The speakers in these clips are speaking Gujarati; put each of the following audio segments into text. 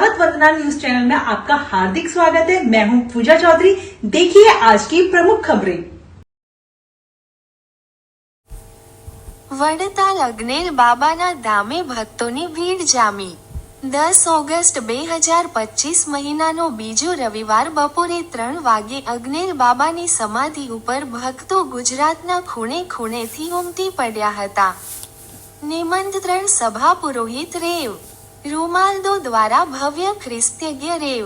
मतदान न्यूज चैनल में आपका हार्दिक स्वागत है मैं हूं पूजा चौधरी देखिए आज की प्रमुख खबरें વડતાલ અગ્નેલ બાબાના ધામે ભક્તોની ભીડ જામી દસ ઓગસ્ટ બે હજાર પચીસ મહિનાનો બીજો રવિવાર બપોરે ત્રણ વાગે અગ્નેલ બાબાની સમાધિ ઉપર ભક્તો ગુજરાતના ખૂણે ખૂણેથી ઉમટી પડ્યા હતા નિમંત્રણ સભા પુરોહિત રેવ રૂમાલદો દ્વારા ભવ્ય ખ્રિસ્તજ્ઞ Rev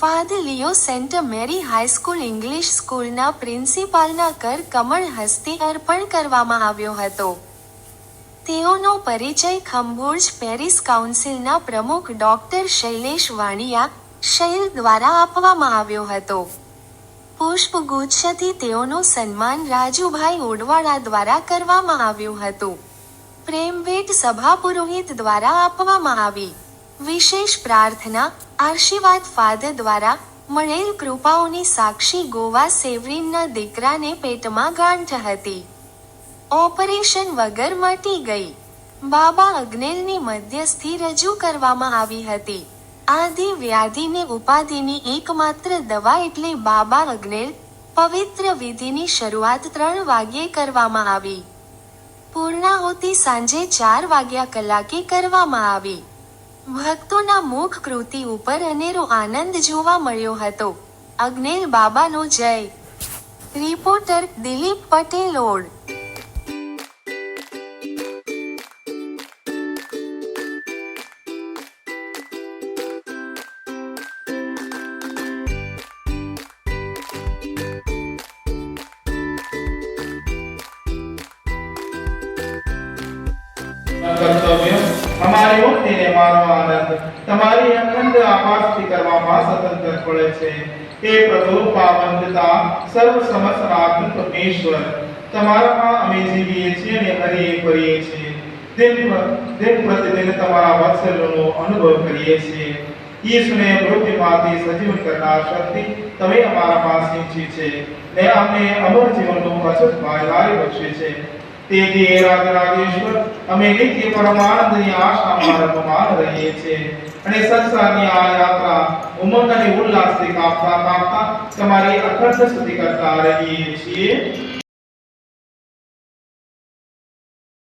Father Leo Saint Mary high school English સ્કૂલના પ્રિન્સિપાલના કર કમળ હસ્તે અર્પણ કરવામાં આવ્યો હતો. તેઓનો પરિચય ખંભોજ પેરિસ કાઉન્સિલના પ્રમુખ ડોક્ટર શૈલેષ વાણિયા શૈલ દ્વારા આપવામાં આવ્યો હતો. પુષ્પગુચ્છથી તેઓનું સન્માન રાજુભાઈ ઓડવાળા દ્વારા કરવામાં આવ્યું હતું. પ્રેમભેટ સભા પુરોહિત દ્વારા આપવામાં આવી. વિશેષ પ્રાર્થના, આશીર્વાદ ફાધર દ્વારા મળેલ કૃપાઓની સાક્ષી ગોવા સેવરીનના દીકરાને પેટમાં ગાંઠ હતી. ઓપરેશન વગર મટી ગઈ. બાબા અગ્નેલની મધ્યસ્થી રજૂ કરવામાં આવી હતી. આદિ વ્યાધિને ઉપાધિની એકમાત્ર દવા એટલે બાબા અગ્નેલ પવિત્ર વિધિની શરૂઆત ત્રણ વાગ્યે કરવામાં આવી. પૂર્ણાહુતિ સાંજે ચાર વાગ્યા કલાકે કરવામાં આવી. ભક્તોના મુખ કૃતિ ઉપર અનેરો આનંદ જોવા મળ્યો હતો. અગ્નેલ બાબાનો જય. રિપોર્ટર દિલીપ પટેલ ઓડ કર્તવ્ય. અમારી મુક્તિને મારો આનંદ. તમારી અખંડ આભાસથી કરવામાં સ્વતંત્ર પડે છે. હે પ્રભુ પાવનતા સર્વ સમસ્તનાત્મક પરમેશ્વર. તમારામાં અમે જીવીએ છીએ અને હરીએ કરીએ છીએ. દિન દિન પ્રતિદિન તમારા વાત્સલ્યનો અનુભવ કરીએ છીએ. ઈસુને મૃત્યુમાંથી સજીવન કરનાર શક્તિ તમે અમારામાં સિંચી છે. ને અમને અમર જીવનનું અચૂક ભાગીદારી બક્ષી છે. તેથી હે રાજરાજેશ્વર અમે નિત્ય પરમાનંદની આશામાં રમમાન રહીએ છીએ અને સંસારની આ યાત્રા ઉમંગ અને ઉલ્લાસથી કાપતા કાપતા તમારી અખંડ સ્તુતિ કરતા રહીએ છીએ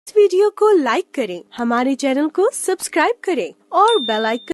इस वीडियो को लाइक करें हमारे चैनल को सब्सक्राइब करें और बेल आइकन